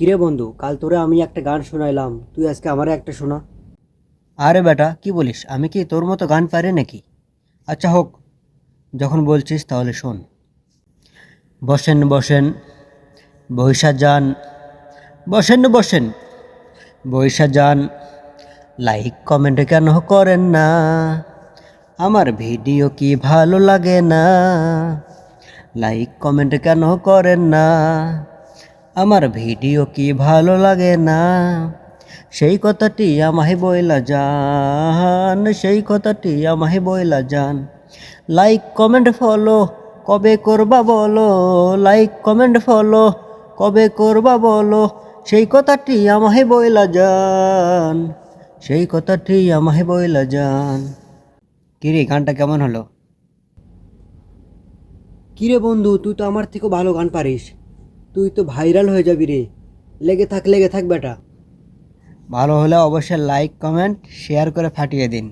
কিরে বন্ধু, কাল তোরে আমি একটা গান শোনাইলাম, তুই আজকে আমারে একটা শোনা। আরে বেটা, কি বলিস, আমি কি তোর মতো গান পারি নাকি? আচ্ছা হোক, যখন বলছিস তাহলে শোন। বসেন বসেন, বৈশা যান, বসেন বসেন, বৈশা যান, লাইক, কমেন্ট কেন করেন না? আমার ভিডিও কি ভালো লাগে না? লাইক, কমেন্ট কেন করেন না? আমার ভিডিও কি ভালো লাগে না? সেই কথাটি আমাহে বইলা যান, সেই কথাটি আমাহে বইলা যান। লাইক কমেন্ট ফলো কবে করবা বলো? লাইক কমেন্ট ফলো কবে করবা বলো? সেই কথাটি আমাহে বইলা যান, সেই কথাটি আমাহে বইলা যান। কিরে, গানটা কেমন হলো? কিরে বন্ধু, তুই তো আমার থেকেও ভালো গান পারিস। তুই তো ভাইরাল হয়ে যাবি রে। লেগে থাক লেগে থাক বেটা। ভালো হলে অবশ্যই লাইক কমেন্ট শেয়ার করে ফাটিয়ে দিন।